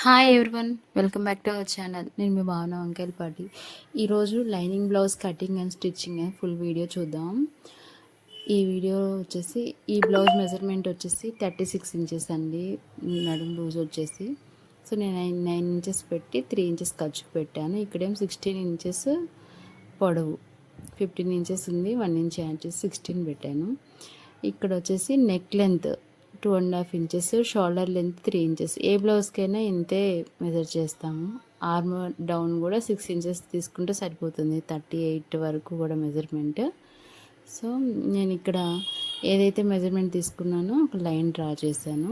Hi everyone welcome back to our channel నేను మీ Bhavana Vankayalapati. ఈరోజు lining blouse cutting and stitching full video చూద్దాం. ఈ వీడియో వచ్చేసి ఈ బ్లౌజ్ మెజర్మెంట్ వచ్చేసి థర్టీ సిక్స్ ఇంచెస్ అండి. నడుం బ్లౌజ్ వచ్చేసి. సో నేను నైన్ నైన్ ఇంచెస్ పెట్టి త్రీ ఇంచెస్ ఖర్చు పెట్టాను. ఇక్కడేం సిక్స్టీన్ ఇంచెస్ పొడవు. ఫిఫ్టీన్ ఇంచెస్ ఉంది వన్ ఇంచ్ యాడ్ చేసి సిక్స్టీన్ పెట్టాను. ఇక్కడ వచ్చేసి neck length two and half inches shoulder length three inches. ఏ బ్లౌజ్కైనా ఇంతే మెజర్ చేస్తాము. ఆర్మ్ డౌన్ కూడా సిక్స్ ఇంచెస్ తీసుకుంటే సరిపోతుంది. థర్టీ ఎయిట్ వరకు కూడా మెజర్మెంట్. సో నేను ఇక్కడ ఏదైతే మెజర్మెంట్ తీసుకున్నానో ఒక లైన్ డ్రా చేశాను.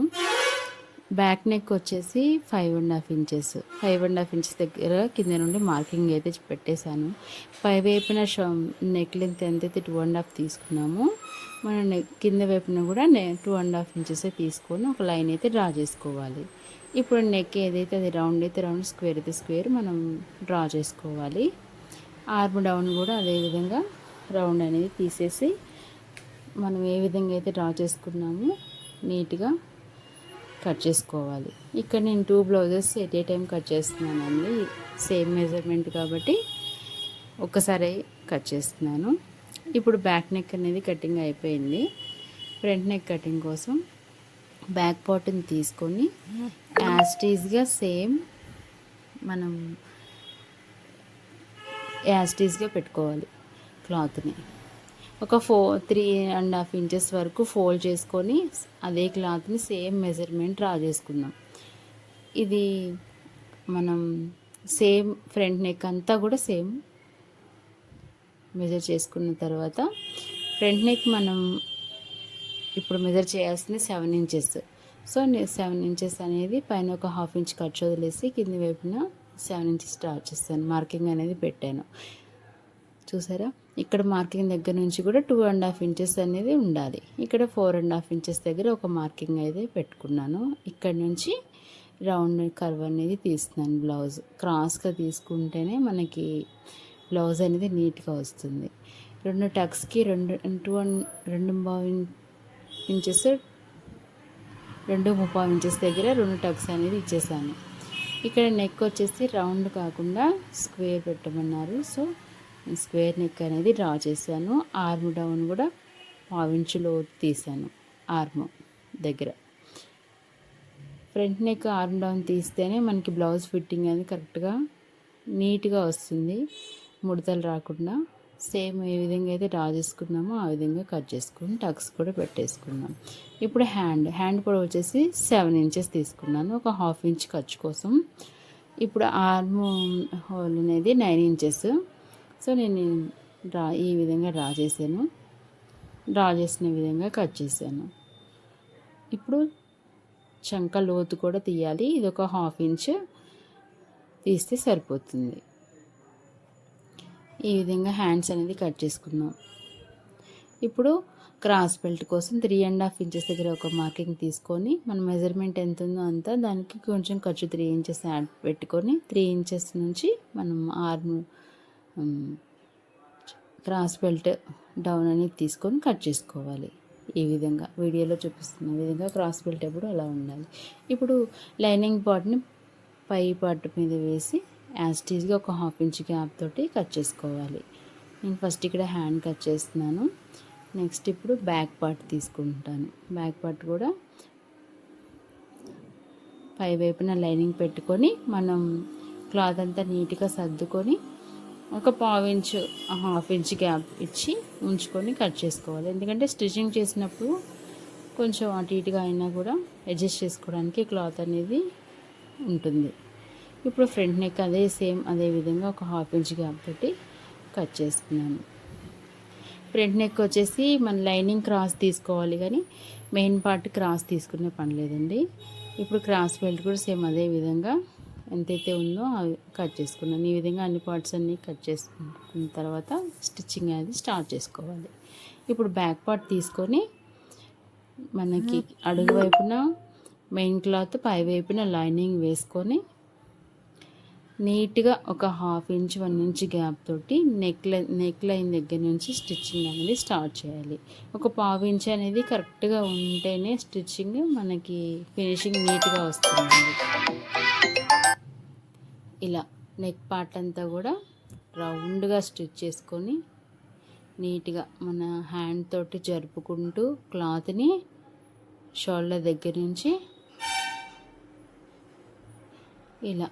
బ్యాక్ నెక్ వచ్చేసి five and half inches. Five and half inches దగ్గర కింద నుండి మార్కింగ్ అయితే పెట్టేశాను. పై వైపున నెక్ లెంత్ ఎంతైతే టూ అండ్ హాఫ్ తీసుకున్నామో మన నెక్ కింద వైపున కూడా టూ అండ్ హాఫ్ ఇంచెస్ తీసుకొని ఒక లైన్ అయితే డ్రా చేసుకోవాలి. ఇప్పుడు నెక్ ఏదైతే అది రౌండ్ అయితే రౌండ్ స్క్వేర్ అయితే స్క్వేర్ మనం డ్రా చేసుకోవాలి. ఆర్మ్ డౌన్ కూడా అదేవిధంగా రౌండ్ అనేది తీసేసి మనం ఏ విధంగా అయితే డ్రా చేసుకున్నామో నీట్గా కట్ చేసుకోవాలి. ఇక్కడ నేను two blouses at a time cut చేస్తున్నానండి. సేమ్ మెజర్మెంట్ కాబట్టి ఒక్కసారి కట్ చేస్తున్నాను. ఇప్పుడు బ్యాక్ నెక్ అనేది కటింగ్ అయిపోయింది. ఫ్రంట్ నెక్ కటింగ్ కోసం బ్యాక్ పార్ట్ని తీసుకొని యాస్టీస్గా సేమ్ మనం యాస్టీస్గా పెట్టుకోవాలి క్లాత్ని. ఒక ఫో త్రీ అండ్ హాఫ్ ఇంచెస్ వరకు ఫోల్డ్ చేసుకొని అదే క్లాత్ని సేమ్ మెజర్మెంట్ డ్రా చేసుకుందాం. ఇది మనం సేమ్ ఫ్రంట్ నెక్ అంతా కూడా సేమ్ మెజర్ చేసుకున్న తర్వాత ఫ్రంట్ నెక్ మనం ఇప్పుడు మెజర్ చేయాల్సింది సెవెన్ ఇంచెస్. సో నేను సెవెన్ ఇంచెస్ అనేది పైన ఒక హాఫ్ ఇంచ్ కట్ వదిలేసి కింది వైపున సెవెన్ ఇంచెస్ స్టార్ట్ చేస్తాను. మార్కింగ్ అనేది పెట్టాను. చూసారా? ఇక్కడ మార్కింగ్ దగ్గర నుంచి కూడా టూ అండ్ హాఫ్ ఇంచెస్ అనేది ఉండాలి. ఇక్కడ ఫోర్ అండ్ హాఫ్ ఇంచెస్ దగ్గర ఒక మార్కింగ్ అయితే పెట్టుకున్నాను. ఇక్కడ నుంచి రౌండ్ కర్వ్ అనేది తీస్తున్నాను బ్లౌజ్. క్రాస్గా తీసుకుంటేనే మనకి బ్లౌజ్ అనేది నీట్గా వస్తుంది. రెండు టక్స్కి రెండు టూ అండ్ రెండు ముప్పై ఇంచెస్ రెండు ముప్పై ఇంచెస్ దగ్గర రెండు టక్స్ అనేది ఇచ్చేసాను. ఇక్కడ నెక్ వచ్చేసి రౌండ్ కాకుండా స్క్వేర్ పెట్టమన్నారు. సో స్క్వేర్ నెక్ అనేది డ్రా చేశాను. ఆర్మ్ డౌన్ కూడా పావించులో తీసాను ఆర్మ్ దగ్గర. ఫ్రంట్ నెక్ ఆర్మ్ డౌన్ తీస్తేనే మనకి బ్లౌజ్ ఫిట్టింగ్ అనేది కరెక్ట్గా నీట్గా వస్తుంది. ముడతలు రాకుండా సేమ్ ఏ విధంగా అయితే డ్రా చేసుకున్నామో ఆ విధంగా కట్ చేసుకుని టక్స్ కూడా పెట్టేసుకున్నాం. ఇప్పుడు హ్యాండ్ హ్యాండ్ కూడా వచ్చేసి సెవెన్ ఇంచెస్ తీసుకున్నాను. ఒక హాఫ్ ఇంచ్ ఖర్చు కోసం. ఇప్పుడు ఆర్మ్ హోల్ అనేది నైన్ ఇంచెస్. సో నేను డ్రా ఈ విధంగా డ్రా చేశాను. డ్రా చేసిన విధంగా కట్ చేశాను. ఇప్పుడు చంక లోతు కూడా తీయాలి. ఇది ఒక హాఫ్ ఇంచ్ తీస్తే సరిపోతుంది. ఈ విధంగా హ్యాండ్స్ అనేది కట్ చేసుకున్నాం. ఇప్పుడు క్రాస్ బెల్ట్ కోసం త్రీ అండ్ హాఫ్ ఇంచెస్ దగ్గర ఒక మార్కింగ్ తీసుకొని మన మెజర్మెంట్ ఎంత ఉందో అంతా దానికి కొంచెం ఖర్చు త్రీ ఇంచెస్ యాడ్ పెట్టుకొని త్రీ ఇంచెస్ నుంచి మనం ఆర్మ్ క్రాస్ బెల్ట్ డౌన్ అనేది తీసుకొని కట్ చేసుకోవాలి. ఈ విధంగా వీడియోలో చూపిస్తున్న విధంగా క్రాస్ బెల్ట్ ఎప్పుడు అలా ఉండాలి. ఇప్పుడు లైనింగ్ పార్ట్ని పై పార్ట్ మీద వేసి యాస్టీజ్గా ఒక హాఫ్ ఇంచ్ గ్యాప్ తోటి కట్ చేసుకోవాలి. నేను ఫస్ట్ ఇక్కడ హ్యాండ్ కట్ చేస్తున్నాను. నెక్స్ట్ ఇప్పుడు బ్యాక్ పార్ట్ తీసుకుంటాను. బ్యాక్ పార్ట్ కూడా పై వైపున లైనింగ్ పెట్టుకొని మనం క్లాత్ అంతా నీట్గా సర్దుకొని ఒక పావు ఇంచు హాఫ్ ఇంచ్ గ్యాప్ ఇచ్చి ఉంచుకొని కట్ చేసుకోవాలి. ఎందుకంటే స్టిచ్చింగ్ చేసినప్పుడు కొంచెం అటు ఇటుగా అయినా కూడా అడ్జస్ట్ చేసుకోవడానికి క్లాత్ అనేది ఉంటుంది. ఇప్పుడు ఫ్రంట్ నెక్ అదే సేమ్ అదే విధంగా ఒక హాఫ్ ఇంచ్ గ్యాప్ తోటి కట్ చేస్తున్నాను ఫ్రంట్ నెక్ వచ్చేసి మన లైనింగ్ క్రాస్ తీసుకోవాలి కానీ మెయిన్ పార్ట్ క్రాస్ తీసుకునే పని లేదండి. ఇప్పుడు క్రాస్ బెల్ట్ కూడా సేమ్ అదే విధంగా ఎంతైతే ఉందో అవి కట్ చేసుకున్నాను. ఈ విధంగా అన్ని పార్ట్స్ అన్నీ కట్ చేసుకున్న తర్వాత స్టిచ్చింగ్ అనేది స్టార్ట్ చేసుకోవాలి. ఇప్పుడు బ్యాక్ పార్ట్ తీసుకొని మనకి అడుగు వైపున మెయిన్ క్లాత్ పై వైపున లైనింగ్ వేసుకొని నీట్గా ఒక half inch one inch gap తోటి నెక్ లైన్ నెక్ లైన్ దగ్గర నుంచి స్టిచ్చింగ్ అనేది స్టార్ట్ చేయాలి. ఒక పావు ఇంచ్ అనేది కరెక్ట్గా ఉంటేనే స్టిచ్చింగ్ మనకి ఫినిషింగ్ నీట్గా వస్తుంది. ఇలా నెక్ పార్ట్ అంతా కూడా రౌండ్గా స్టిచ్ చేసుకొని నీట్గా మన హ్యాండ్ తోటి జరుపుకుంటూ క్లాత్ని షోల్డర్ దగ్గర నుంచి ఇలా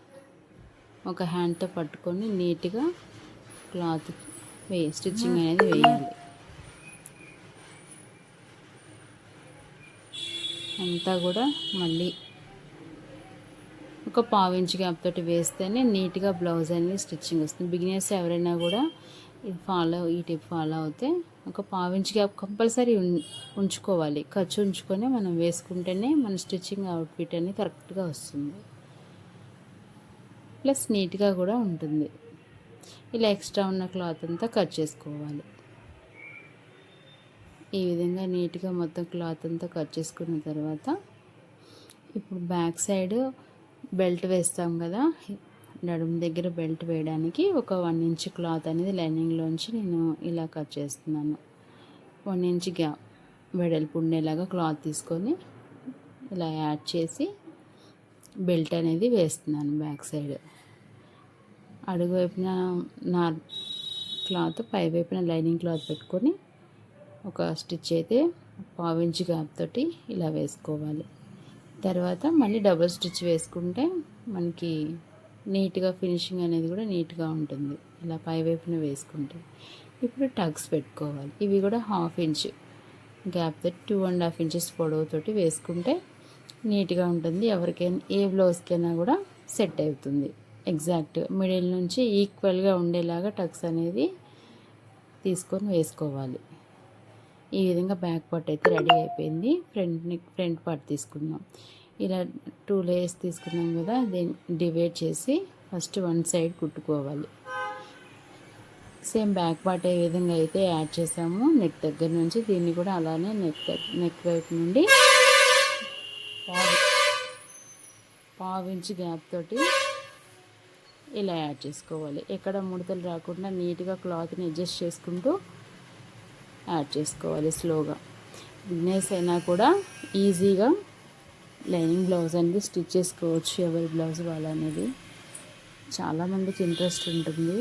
ఒక హ్యాండ్తో పట్టుకొని నీట్గా క్లాత్ వే స్టిచ్చింగ్ అనేది వేయాలి. అంతా కూడా మళ్ళీ ఒక పావు ఇంచ్ గ్యాప్ తోటి వేస్తేనే నీట్గా బ్లౌజ్ అనేది స్టిచ్చింగ్ వస్తుంది. బిగినర్స్ ఎవరైనా కూడా ఇది ఫాలో ఈ టిప్ ఫాలో అవుతే ఒక పావు ఇంచ్ గ్యాప్ కంపల్సరీ ఉంచుకోవాలి. ఖర్చు ఉంచుకొని మనం వేసుకుంటేనే మన స్టిచ్చింగ్ అవుట్ఫిట్ అనేది కరెక్ట్గా వస్తుంది. ప్లస్ నీట్గా కూడా ఉంటుంది. ఇలా ఎక్స్ట్రా ఉన్న క్లాత్ అంతా కట్ చేసుకోవాలి. ఈ విధంగా నీట్గా మొత్తం క్లాత్ అంతా కట్ చేసుకున్న తర్వాత ఇప్పుడు బ్యాక్ సైడ్ బెల్ట్ వేస్తాం కదా. నడుము దగ్గర బెల్ట్ వేయడానికి ఒక వన్ ఇంచ్ క్లాత్ అనేది లైనింగ్లోంచి నేను ఇలా కట్ చేస్తున్నాను. వన్ ఇంచ్ గ్యా వెడల్పు ఉండేలాగా క్లాత్ తీసుకొని ఇలా యాడ్ చేసి బెల్ట్ అనేది వేస్తున్నాను బ్యాక్ సైడ్. అడుగు వైపున నా క్లాత్ పై వైపున లైనింగ్ క్లాత్ పెట్టుకొని ఒక స్టిచ్ అయితే పావించి గ్యాప్ తోటి ఇలా వేసుకోవాలి. తర్వాత మళ్ళీ డబుల్ స్టిచ్ వేసుకుంటే మనకి నీట్గా ఫినిషింగ్ అనేది కూడా నీట్గా ఉంటుంది. ఇలా పై వైపున వేసుకుంటే. ఇప్పుడు టగ్స్ పెట్టుకోవాలి. ఇవి కూడా half inch gap two and half inches పొడవుతోటి వేసుకుంటే నీట్గా ఉంటుంది. ఎవరికైనా ఏ బ్లౌజ్కైనా కూడా సెట్ అవుతుంది. ఎగ్జాక్ట్ మిడిల్ నుంచి ఈక్వల్గా ఉండేలాగా టక్స్ అనేది తీసుకొని వేసుకోవాలి. ఈ విధంగా బ్యాక్ పార్ట్ అయితే రెడీ అయిపోయింది. ఫ్రంట్ ఫ్రంట్ పార్ట్ తీసుకుందాం. ఇలా టూ లేయర్స్ తీసుకున్నాం కదా దీన్ని డివైడ్ చేసి ఫస్ట్ వన్ సైడ్ కుట్టుకోవాలి. సేమ్ బ్యాక్ పార్ట్ ఏ విధంగా అయితే యాడ్ చేసాము. నెక్ దగ్గర నుంచి దీన్ని కూడా అలానే నెక్ నెక్ వైపు నుండి పావు పావు గ్యాప్ తోటి ఇలా యాడ్ చేసుకోవాలి. ఎక్కడ ముడతలు రాకుండా నీట్గా క్లాత్ని అడ్జస్ట్ చేసుకుంటూ యాడ్ చేసుకోవాలి స్లోగా. బిజినెస్ అయినా కూడా ఈజీగా లైనింగ్ బ్లౌజ్ అనేది స్టిచ్ చేసుకోవచ్చు ఎవరి బ్లౌజ్ వాళ్ళనేది. చాలామందికి ఇంట్రెస్ట్ ఉంటుంది.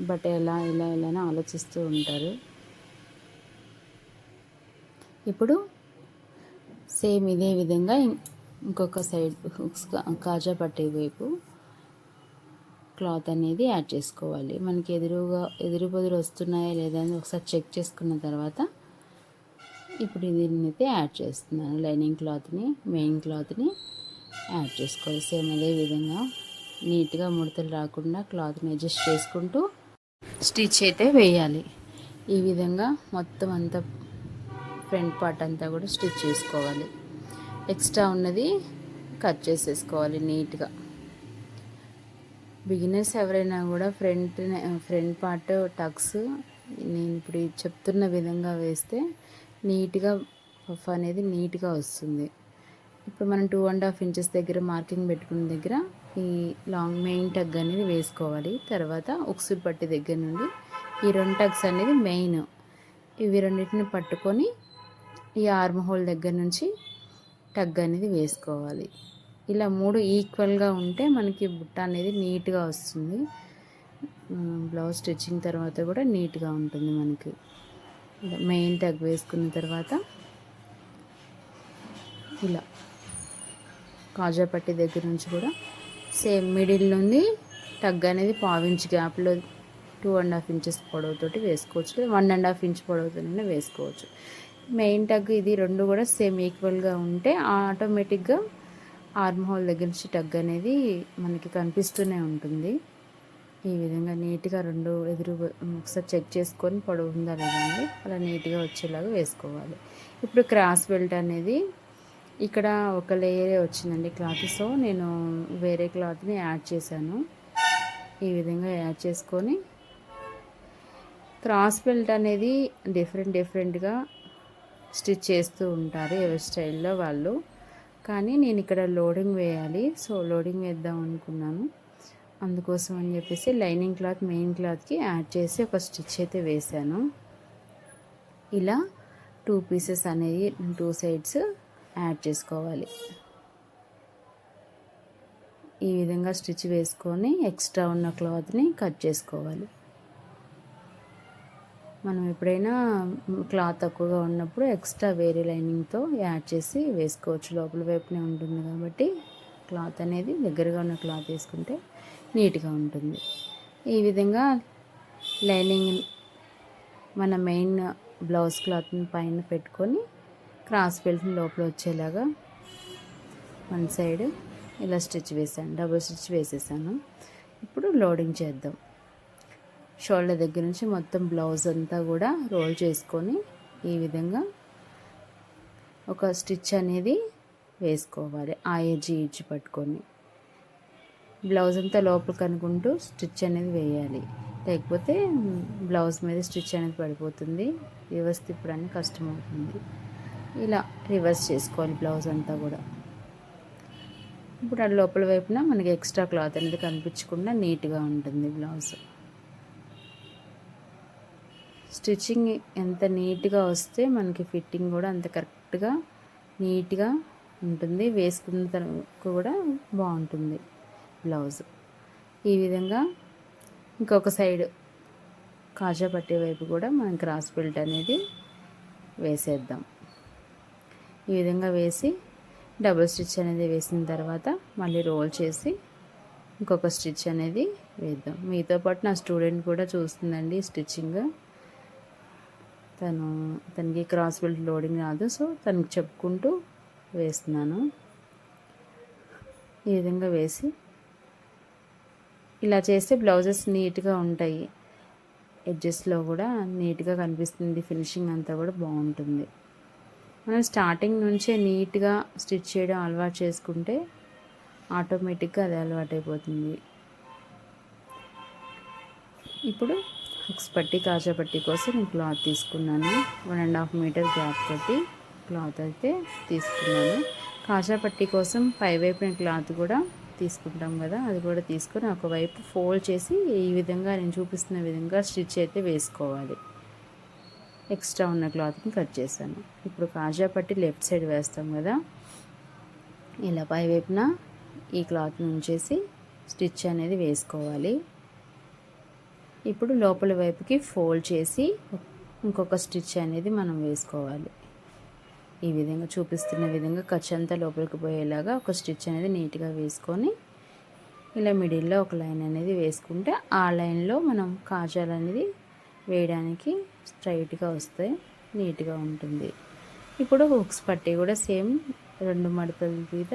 బట్ ఎలా ఎలా ఎలా అని ఆలోచిస్తూ ఉంటారు. ఇప్పుడు సేమ్ ఇదే విధంగా ఇంకొక సైడ్ కాజా పట్టే వైపు. క్లాత్ అనేది యాడ్ చేసుకోవాలి. మనకి ఎదురుగా ఎదురు బదురు వస్తున్నాయా లేదా అని ఒకసారి చెక్ చేసుకున్న తర్వాత ఇప్పుడు దీన్ని అయితే యాడ్ చేస్తున్నాను. లైనింగ్ క్లాత్ని మెయిన్ క్లాత్ని యాడ్ చేసుకోవాలి. సేమ్ అదే విధంగా నీట్గా ముడతలు రాకుండా క్లాత్ని అడ్జస్ట్ చేసుకుంటూ స్టిచ్ అయితే వేయాలి. ఈ విధంగా మొత్తం అంతా ఫ్రంట్ పార్ట్ అంతా కూడా స్టిచ్ చేసుకోవాలి. ఎక్స్ట్రా ఉన్నది కట్ చేసేసుకోవాలి నీట్గా. బిగినర్స్ ఎవరైనా కూడా ఫ్రంట్ ఫ్రంట్ పార్ట్ టక్స్ నేను ఇప్పుడు చెప్తున్న విధంగా వేస్తే నీట్గా పఫ్ అనేది నీట్గా వస్తుంది. ఇప్పుడు మనం టూ అండ్ హాఫ్ ఇంచెస్ దగ్గర మార్కింగ్ పెట్టుకున్న దగ్గర ఈ లాంగ్ మెయిన్ టగ్ అనేది వేసుకోవాలి. తర్వాత ఉక్సు పట్టి దగ్గర నుండి ఈ రెండు టగ్స్ అనేది మెయిన్ ఇవి రెండింటిని పట్టుకొని ఈ ఆర్మ్ హోల్ దగ్గర నుంచి టగ్ అనేది వేసుకోవాలి. ఇలా మూడు ఈక్వల్గా ఉంటే మనకి బుట్ట అనేది నీట్గా వస్తుంది. బ్లౌజ్ స్టిచ్చింగ్ తర్వాత కూడా నీట్గా ఉంటుంది మనకి. మెయిన్ టగ్ వేసుకున్న తర్వాత ఇలా కాజా పట్టి దగ్గర నుంచి కూడా సేమ్ మిడిల్ నుండి టగ్ అనేది పావించ్ గ్యాప్లో టూ అండ్ హాఫ్ ఇంచెస్ పొడవుతోటి వేసుకోవచ్చు. వన్ అండ్ హాఫ్ ఇంచ్ పొడవుతోనే వేసుకోవచ్చు. మెయిన్ టగ్ ఇది రెండు కూడా సేమ్ ఈక్వల్గా ఉంటే ఆటోమేటిక్గా ఆర్మ్ హోల్ దగ్గర నుంచి టగ్ అనేది మనకి కనిపిస్తూనే ఉంటుంది. ఈ విధంగా నీట్గా రెండు ఎదురు ఒకసారి చెక్ చేసుకొని పొడవు ఉందా లేదండి అలా నీట్గా వచ్చేలాగా వేసుకోవాలి. ఇప్పుడు క్రాస్ బెల్ట్ అనేది ఇక్కడ ఒక లేయరే వచ్చిందండి క్లాత్. సో నేను వేరే క్లాత్ని యాడ్ చేశాను. ఈ విధంగా యాడ్ చేసుకొని క్రాస్ బెల్ట్ అనేది డిఫరెంట్ డిఫరెంట్గా స్టిచ్ చేస్తూ ఉంటారు ఎవరి స్టైల్లో వాళ్ళు. కానీ నేను ఇక్కడ లోడింగ్ వేయాలి. సో లోడింగ్ వేద్దాం అనుకున్నాను. అందుకోసం అని చెప్పేసి లైనింగ్ క్లాత్ మెయిన్ క్లాత్కి యాడ్ చేసి ఒక స్టిచ్ అయితే వేశాను. ఇలా టూ పీసెస్ అనేది టూ సైడ్స్ యాడ్ చేసుకోవాలి. ఈ విధంగా స్టిచ్ వేసుకొని ఎక్స్ట్రా ఉన్న క్లాత్ని కట్ చేసుకోవాలి. మనం ఎప్పుడైనా క్లాత్ తక్కువగా ఉన్నప్పుడు ఎక్స్ట్రా వేరే లైనింగ్తో యాడ్ చేసి వేసుకోవచ్చు. లోపల వైపునే ఉంటుంది కాబట్టి క్లాత్ అనేది దగ్గరగా ఉన్న క్లాత్ వేసుకుంటే నీట్గా ఉంటుంది. ఈ విధంగా లైనింగ్ మన మెయిన్ బ్లౌజ్ క్లాత్ని పైన పెట్టుకొని క్రాస్ బెల్ట్ని లోపల వచ్చేలాగా వన్ సైడ్ ఇలా స్టిచ్ వేసాను డబుల్ స్టిచ్ వేసేసాను. ఇప్పుడు లోడింగ్ చేద్దాం. షోల్డర్ దగ్గర నుంచి మొత్తం బ్లౌజ్ అంతా కూడా రోల్ చేసుకొని ఈ విధంగా ఒక స్టిచ్ అనేది వేసుకోవాలి. ఆ ఎడ్జ్ ఈడ్జ్ పట్టుకొని. బ్లౌజ్ అంతా లోపలికి అనుకుంటూ స్టిచ్ అనేది వేయాలి. లేకపోతే బ్లౌజ్ మీద స్టిచ్ అనేది పడిపోతుంది. రివర్స్ తిప్పడానికి కష్టం అవుతుంది. ఇలా రివర్స్ చేసుకోవాలి బ్లౌజ్ అంతా కూడా. ఇప్పుడు ఆ లోపల వైపున మనకి ఎక్స్ట్రా క్లాత్ అనేది కనిపించకుండా నీట్గా ఉంటుంది బ్లౌజ్. స్టిచ్చింగ్ ఎంత నీట్గా వస్తే మనకి ఫిట్టింగ్ కూడా అంత కరెక్ట్గా నీట్గా ఉంటుంది. వేసుకున్న తర్వాత కూడా బాగుంటుంది బ్లౌజ్. ఈ విధంగా ఇంకొక సైడ్ కాజా పట్టే వైపు కూడా మనం క్రాస్ బెల్ట్ అనేది వేసేద్దాం. ఈ విధంగా వేసి డబుల్ స్టిచ్ అనేది వేసిన తర్వాత మళ్ళీ రోల్ చేసి ఇంకొక స్టిచ్ అనేది వేద్దాం. మీతో పాటు నా స్టూడెంట్ కూడా చూస్తుందండి స్టిచ్చింగ్. తను తనకి క్రాస్ బెల్ట్ లోడింగ్ రాదు. సో తనకి చెప్పుకుంటూ వేస్తున్నాను. ఈ విధంగా వేసి ఇలా చేస్తే బ్లౌజెస్ నీట్గా ఉంటాయి. ఎడ్జెస్లో కూడా నీట్గా కనిపిస్తుంది. ఫినిషింగ్ అంతా కూడా బాగుంటుంది. మనం స్టార్టింగ్ నుంచే నీట్గా స్టిచ్ చేయడం అలవాటు చేసుకుంటే ఆటోమేటిక్గా అది అలవాటు అయిపోతుంది ఇప్పుడు హుక్స్ పట్టి కాజా పట్టి కోసం నేను క్లాత్ తీసుకున్నాను. One and half meter gap తోటి క్లాత్ అయితే తీసుకున్నాను. కాజా పట్టి కోసం పై వైపున క్లాత్ కూడా తీసుకుంటాం కదా అది కూడా తీసుకొని ఒకవైపు ఫోల్డ్ చేసి ఈ విధంగా నేను చూపిస్తున్న విధంగా స్టిచ్ అయితే వేసుకోవాలి. ఎక్స్ట్రా ఉన్న క్లాత్ని కట్ చేశాను. ఇప్పుడు కాజా పట్టి లెఫ్ట్ సైడ్ వేస్తాం కదా ఇలా పై వైపున ఈ క్లాత్ ఉంచేసి స్టిచ్ అనేది వేసుకోవాలి. ఇప్పుడు లోపల వైపుకి ఫోల్డ్ చేసి ఇంకొక స్టిచ్ అనేది మనం వేసుకోవాలి. ఈ విధంగా చూపిస్తున్న విధంగా ఖర్చు అంతా లోపలికి పోయేలాగా ఒక స్టిచ్ అనేది నీట్గా వేసుకొని ఇలా మిడిల్లో ఒక లైన్ అనేది వేసుకుంటే ఆ లైన్లో మనం కాజాలు అనేది వేయడానికి స్ట్రైట్గా వస్తే నీట్గా ఉంటుంది. ఇప్పుడు హుక్స్ పట్టి కూడా సేమ్ రెండు మడతల మీద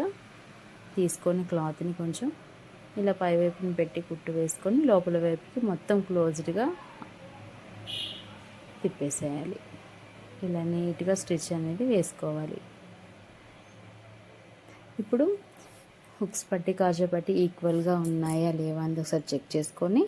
తీసుకొని క్లాత్ని కొంచెం ఇలా పై వైపుని పెట్టి కుట్టు వేసుకొని లోపల వైపుకి మొత్తం క్లోజ్డ్గా తిప్పేసేయాలి. ఇలా నీట్గా స్టిచ్ అనేది వేసుకోవాలి. ఇప్పుడు హుక్స్ పట్టి కాజా పట్టి ఈక్వల్గా ఉన్నాయా లేవా అని ఒకసారి చెక్ చేసుకొని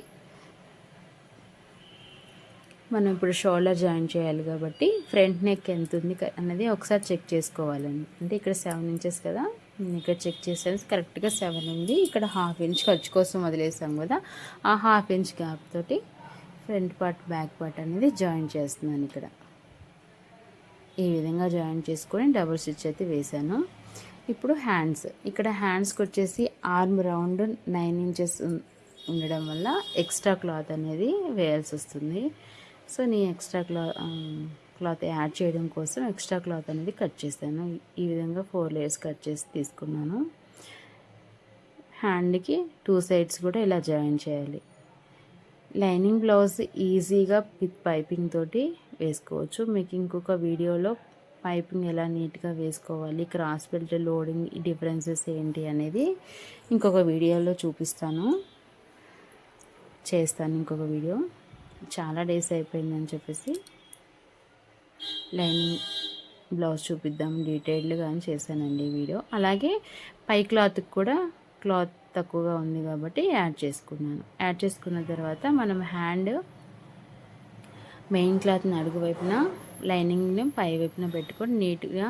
మనం ఇప్పుడు షోల్డర్ జాయిన్ చేయాలి కాబట్టి ఫ్రంట్ నెక్ ఎంత ఉంది అన్నది ఒకసారి చెక్ చేసుకోవాలండి. అంటే ఇక్కడ సెవెన్ ఇంచెస్ కదా. నేను ఇక్కడ చెక్ చేసాను కరెక్ట్గా సెవెన్ ఉంది. ఇక్కడ హాఫ్ ఇంచ్ ఖర్చు కోసం వదిలేసాం కదా. ఆ హాఫ్ ఇంచ్ గ్యాప్ తోటి ఫ్రంట్ పార్ట్ బ్యాక్ పార్ట్ అనేది జాయిన్ చేస్తున్నాను ఇక్కడ. ఈ విధంగా జాయిన్ చేసుకొని డబుల్ స్టిచ్ అయితే వేసాను ఇప్పుడు హ్యాండ్స్. ఇక్కడ హ్యాండ్స్కి వచ్చేసి ఆర్మ్ రౌండ్ నైన్ ఇంచెస్ ఉండడం వల్ల ఎక్స్ట్రా క్లాత్ అనేది వేయాల్సి వస్తుంది. సో నేను ఎక్స్ట్రా క్లా క్లాత్ యాడ్ చేయడం కోసం ఎక్స్ట్రా క్లాత్ అనేది కట్ చేశాను. ఈ విధంగా ఫోర్ లేయర్స్ కట్ చేసి తీసుకున్నాను. హ్యాండ్కి టూ సైడ్స్ కూడా ఇలా జాయిన్ చేయాలి. లైనింగ్ బ్లౌజ్ ఈజీగా విత్ పైపింగ్ తోటి వేసుకోవచ్చు. మీకు ఇంకొక వీడియోలో పైపింగ్ ఎలా నీట్గా వేసుకోవాలి క్రాస్ బెల్ట్ లోడింగ్ డిఫరెన్సెస్ ఏంటి అనేది ఇంకొక వీడియోలో చూపిస్తాను. చేస్తాను ఇంకొక వీడియో. చాలా డేస్ అయిపోయిందని చెప్పేసి. లైనింగ్ బ్లౌజ్ చూపిద్దాం. డీటెయిల్డ్గా అని చేశానండి వీడియో. అలాగే పై క్లాత్కి కూడా క్లాత్ తక్కువగా ఉంది కాబట్టి యాడ్ చేసుకున్నాను. యాడ్ చేసుకున్న తర్వాత మనం హ్యాండ్ మెయిన్ క్లాత్ని అడుగు వైపున లైనింగ్ని పై వైపున పెట్టుకొని నీట్గా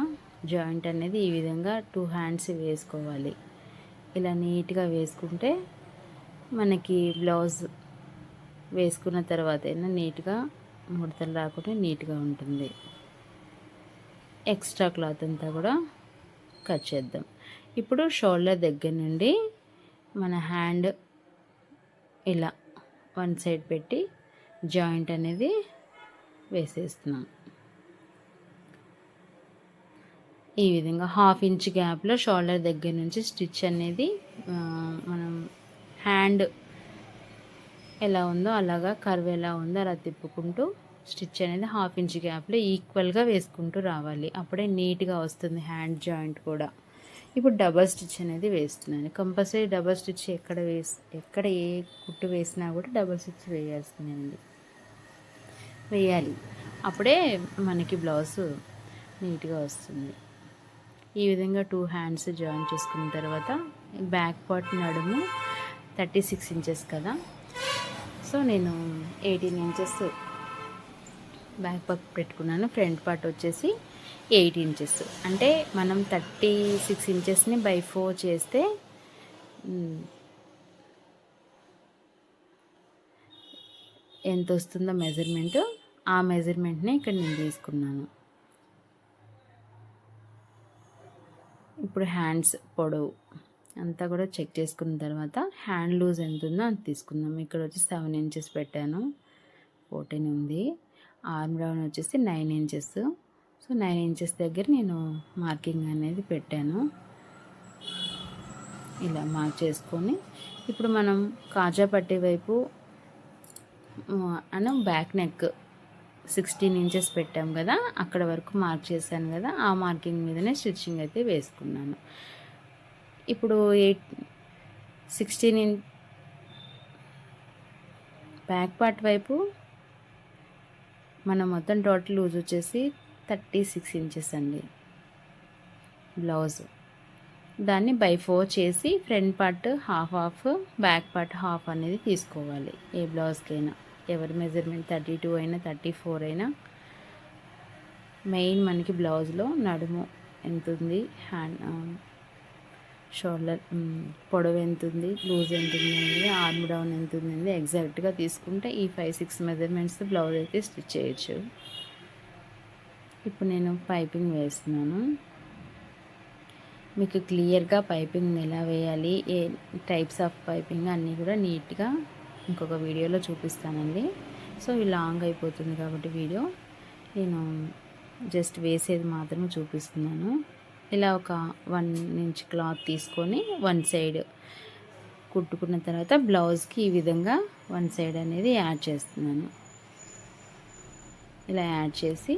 జాయింట్ అనేది ఈ విధంగా టూ హ్యాండ్స్ వేసుకోవాలి. ఇలా నీట్గా వేసుకుంటే మనకి బ్లౌజ్ వేసుకున్న తర్వాత అయినా నీట్గా ముడతలు రాకుండా నీట్గా ఉంటుంది. ఎక్స్ట్రా క్లాత్ అంతా కూడా కట్ చేద్దాం. ఇప్పుడు షోల్డర్ దగ్గర నుండి మన హ్యాండ్ ఇలా వన్ సైడ్ పెట్టి జాయింట్ అనేది వేసేస్తున్నాం. ఈ విధంగా హాఫ్ ఇంచ్ గ్యాప్లో షోల్డర్ దగ్గర నుంచి స్టిచ్ అనేది మనం హ్యాండ్ ఎలా ఉందో అలాగా కర్వ్ ఎలా ఉందో అలా తిప్పుకుంటూ స్టిచ్ అనేది హాఫ్ ఇంచ్ గ్యాప్లో ఈక్వల్గా వేసుకుంటూ రావాలి. అప్పుడే నీట్గా వస్తుంది హ్యాండ్ జాయింట్ కూడా. ఇప్పుడు డబల్ స్టిచ్ అనేది వేస్తున్నాను. కంపల్సరీ డబల్ స్టిచ్ ఎక్కడ వేసి ఎక్కడ ఏ కుట్టు వేసినా కూడా డబల్ స్టిచ్ వేయాల్సిందండి. వేయాలి. అప్పుడే మనకి బ్లౌజ్ నీట్గా వస్తుంది. ఈ విధంగా టూ హ్యాండ్స్ జాయిన్ చేసుకున్న తర్వాత బ్యాక్ పార్ట్ నడుము థర్టీ సిక్స్ ఇంచెస్ కదా. సో నేను ఎయిటీన్ ఇంచెస్ బ్యాక్ పార్ట్ పెట్టుకున్నాను. ఫ్రంట్ పార్ట్ వచ్చేసి ఎయిట్ ఇంచెస్. అంటే మనం థర్టీ సిక్స్ ఇంచెస్ని బై ఫోర్ చేస్తే ఎంత వస్తుందో మెజర్మెంట్. ఆ మెజర్మెంట్ని ఇక్కడ నేను తీసుకున్నాను. ఇప్పుడు హ్యాండ్స్ పొడవు. అంతా కూడా చెక్ చేసుకున్న తర్వాత హ్యాండ్ లూజ్ ఎంత ఉందో అంత తీసుకుందాం. ఇక్కడ వచ్చి సెవెన్ ఇంచెస్ పెట్టాను. ఫోర్టీన్ ఉంది. ఆర్మ్ రౌండ్ వచ్చేసి nine inches. So nine inches దగ్గర నేను మార్కింగ్ అనేది పెట్టాను. ఇలా మార్క్ చేసుకొని ఇప్పుడు మనం కాజా పట్టి వైపు అను బ్యాక్ నెక్ సిక్స్టీన్ ఇంచెస్ పెట్టాం కదా అక్కడ వరకు మార్క్ చేశాను కదా ఆ మార్కింగ్ మీదనే స్టిచ్చింగ్ అయితే వేసుకున్నాను. ఇప్పుడు eight sixteen in back part వైపు మనం మొత్తం టోటల్ లూజ్ వచ్చేసి థర్టీ సిక్స్ ఇంచెస్ అండి. బ్లౌజ్. దాన్ని బై ఫోర్ చేసి front part half half back part half అనేది తీసుకోవాలి. ఏ బ్లౌజ్కైనా ఎవరి మెజర్మెంట్ థర్టీ టూ అయినా థర్టీ ఫోర్ అయినా. మెయిన్ మనకి బ్లౌజ్లో నడుము ఎంత ఉంది హ్యాండ్ షోల్డర్ పొడవు ఎంత ఉంది లూజ్ ఎంత ఉంది ఆర్మ్ డౌన్ ఎంత ఉంది ఎగ్జాక్ట్గా తీసుకుంటే ఈ ఫైవ్ సిక్స్ మెజర్మెంట్స్ బ్లౌజ్ అయితే స్టిచ్ చేయొచ్చు. ఇప్పుడు నేను పైపింగ్ వేస్తున్నాను. మీకు క్లియర్గా పైపింగ్ ఎలా వేయాలి ఏ టైప్స్ ఆఫ్ పైపింగ్ అన్నీ కూడా నీట్గా ఇంకొక వీడియోలో చూపిస్తానండి. సో ఈ లాంగ్ అయిపోతుంది కాబట్టి వీడియో. నేను జస్ట్ వేసేది మాత్రమే చూపిస్తున్నాను. ఇలా ఒక వన్ ఇంచ్ క్లాత్ తీసుకొని వన్ సైడ్ కుట్టుకున్న తర్వాత బ్లౌజ్కి ఈ విధంగా వన్ సైడ్ అనేది యాడ్ చేస్తున్నాను. ఇలా యాడ్ చేసి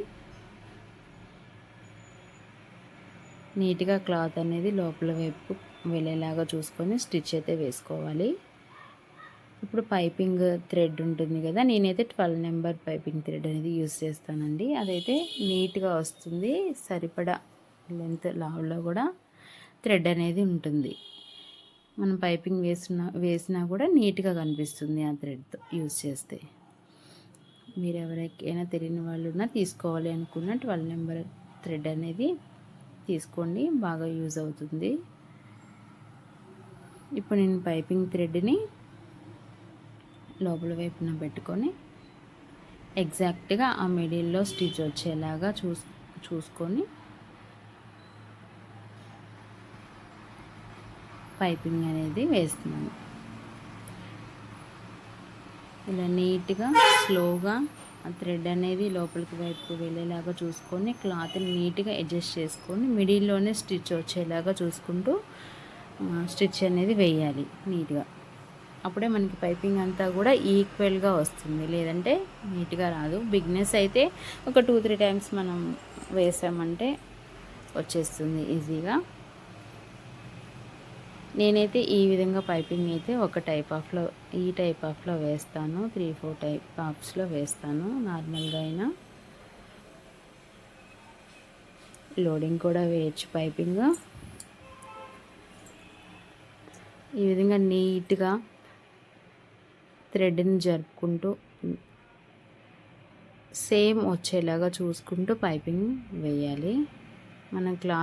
నీట్గా క్లాత్ అనేది లోపల వైపు వెళ్ళేలాగా చూసుకొని స్టిచ్ అయితే వేసుకోవాలి. ఇప్పుడు పైపింగ్ థ్రెడ్ ఉంటుంది కదా నేనైతే ట్వెల్వ్ నెంబర్ పైపింగ్ థ్రెడ్ అనేది యూస్ చేస్తానండి. అదైతే నీట్గా వస్తుంది సరిపడా లెంత్ లావులో కూడా థ్రెడ్ అనేది ఉంటుంది. మనం పైపింగ్ వేసిన వేసినా కూడా నీట్గా కనిపిస్తుంది ఆ థ్రెడ్తో యూస్ చేస్తే. మీరు ఎవరికైనా తెలియని వాళ్ళు ఉన్నా తీసుకోవాలి అనుకున్న ట్వెల్వ్ నెంబర్ థ్రెడ్ అనేది తీసుకోండి బాగా యూజ్ అవుతుంది. ఇప్పుడు నేను పైపింగ్ థ్రెడ్ని లోపల వైపున పెట్టుకొని ఎగ్జాక్ట్గా ఆ మిడిల్లో స్టిచ్ వచ్చేలాగా చూస్ చూసుకొని పైపింగ్ అనేది వేస్తున్నాను. ఇలా నీట్గా స్లోగా ఆ థ్రెడ్ అనేది లోపలికి వైపు వెళ్ళేలాగా చూసుకొని క్లాత్ని నీట్గా అడ్జస్ట్ చేసుకొని మిడిల్లోనే స్టిచ్ వచ్చేలాగా చూసుకుంటూ స్టిచ్ అనేది వేయాలి నీట్గా. అప్పుడే మనకి పైపింగ్ అంతా కూడా ఈక్వల్గా వస్తుంది. లేదంటే నీట్గా రాదు. బిగ్నెస్ అయితే ఒక టూ త్రీ టైమ్స్ మనం వేసామంటే వచ్చేస్తుంది ఈజీగా. నేనైతే ఈ విధంగా పైపింగ్ అయితే ఒక టైప్ ఆఫ్లో ఈ టైప్ ఆఫ్లో వేస్తాను. త్రీ ఫోర్ టైప్ ఆఫ్స్లో వేస్తాను. నార్మల్గా అయినా లోడింగ్ కూడా వేయచ్చు పైపింగ్. ఈ విధంగా నీట్గా థ్రెడ్ని జరుపుకుంటూ సేమ్ వచ్చేలాగా చూసుకుంటూ పైపింగ్ వేయాలి. మనం క్లాత్